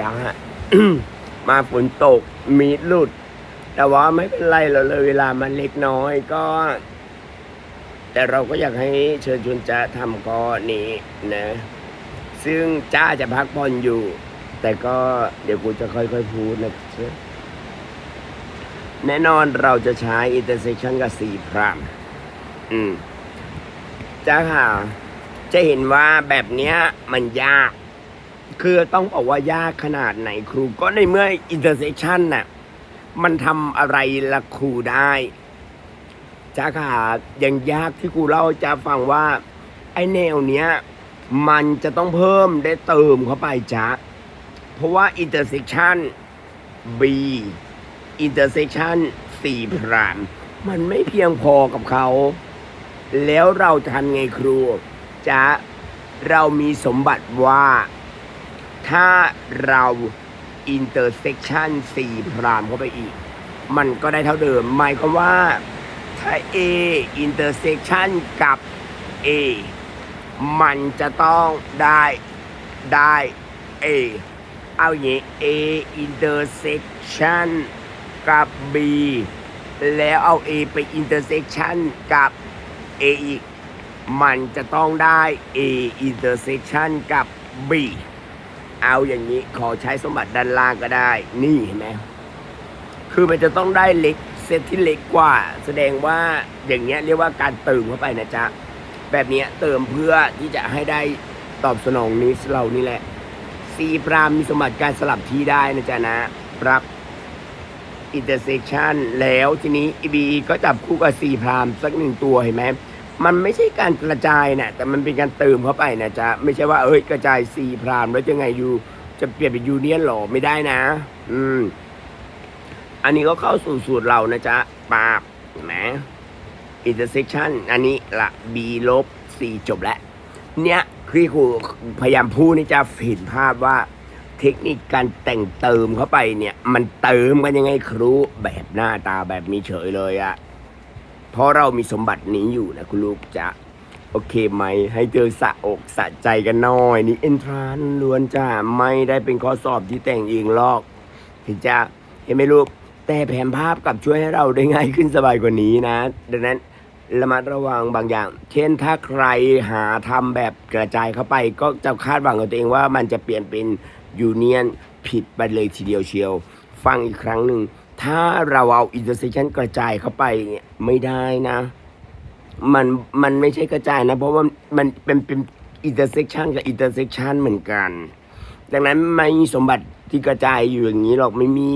จ้ามาฝนตกมีดหลุด แต่ว่าไม่เป็นไรเราเลยเวลามันเล็กน้อยก็ แต่เราก็อยากให้เชิญชวนจ้าทำก็นี้นะ ซึ่งจ้าจะพักผ่อนอยู่ แต่ก็เดี๋ยวกูจะค่อยๆพูดนะแน่นอนเราจะใช้ intersection กับสี่พรามอืมจ้าค่ะ จะเห็นว่าแบบเนี้ยมันยาก คือต้องบอกว่ายากขนาดไหนครู ก็ในเมื่อ intersection น่ะ มันทำอะไรละครูได้จ้าค่ะยังยากที่ครูเล่าจ้าฟังว่า ไอแนวเนี้ย มันจะต้องเพิ่มได้เติมเข้าไปจ้าเพราะว่า intersection B intersection สี่พรามมันไม่เพียงพอกับเขา แล้วเราจะทำไงครูจะเรามีสมบัติว่า ถ้าเรา intersection สี่พรามเข้าไปอีก มันก็ได้เท่าเดิม หมายความว่าถ้า A intersection กับ A มันจะต้องได้ได้ A เอาอย่างนี้ A intersection กับ B แล้วเอา A ไป intersection กับ A อีก มันจะต้องได้ A intersection กับ B เอาอย่างนี้ขอใช้สมบัติด้านล่างก็ได้ นี่เห็นไหมคือมันจะต้องได้เล็กเซตที่เล็กกว่า แสดงว่าอย่างเงี้ยเรียกว่าการเติมเข้าไปนะจ๊ะ แบบเนี้ยเติมเพื่อที่จะให้ได้ตอบสนองนิสเรานี่แหละซีพรามมีสมบัติการสลับที่ได้นะจ๊ะนะรับ intersection แล้วทีนี้ EB ก็จับคู่กับ C พรามสักหนึ่งตัวเห็นไหม มันไม่ใช่การกระจายนะแต่มันเป็นการเติมเข้าไปนะจ๊ะไม่ใช่ว่าเอ้ยกระจาย C พรามแล้วจะไงอยู่จะเปลี่ยนเป็นยูเนียนหรอไม่ได้นะ อืม อันนี้ก็เข้าสู่สูตรเรานะจ๊ะปาบเห็นไหม intersection อันนี้ละ b ลบ c จบแล้วเนี่ยคือครูพยายามพูดนี่จะเห็นภาพว่าเทคนิคการแต่งเติมเข้าไปเนี่ย มันเติมกันยังไงครูแบบหน้าตาแบบนี้เฉยเลยอะ เพราะเรามีสมบัตินี้อยู่นะคุณลูกจะโอเคไหม ให้เจอสะอกสะใจกันหน่อย นี่เอนทรานล้วนจ้าไม่ได้เป็นข้อสอบที่แต่งเองหรอกเห็นจ้าเห็นไหมลูก แต่แผนภาพกลับช่วยให้เราได้ง่ายขึ้นสบายกว่านี้นะ ดังนั้นระมัดระวังบางอย่าง เช่นถ้าใครหาทำแบบกระจายเข้าไป ก็จะคาดหวังกับตัวเองว่ามันจะเปลี่ยนเป็นยูเนียนผิดไปเลยทีเดียวเชียว ฟังอีกครั้งหนึ่ง ถ้าเราเอา intersection กระจายเข้าไปเนี่ยไม่ได้นะ มันมันไม่ใช่กระจายนะ เพราะว่ามันเป็นเป็น intersection กับ intersection เหมือนกัน ดังนั้นไม่มีสมบัติที่กระจายอยู่อย่างนี้หรอกไม่มี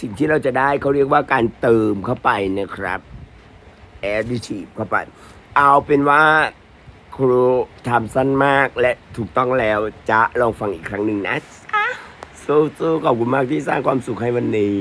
สิ่งที่เราจะได้เขาเรียกว่าการเติมเข้าไปนะครับ additive เข้าไป เอาเป็นว่าครูทำสั้นมากและถูกต้องแล้วจะลองฟังอีกครั้งหนึ่งนะจ๊ะสู้ๆขอบคุณมากที่สร้างความสุขให้วันนี้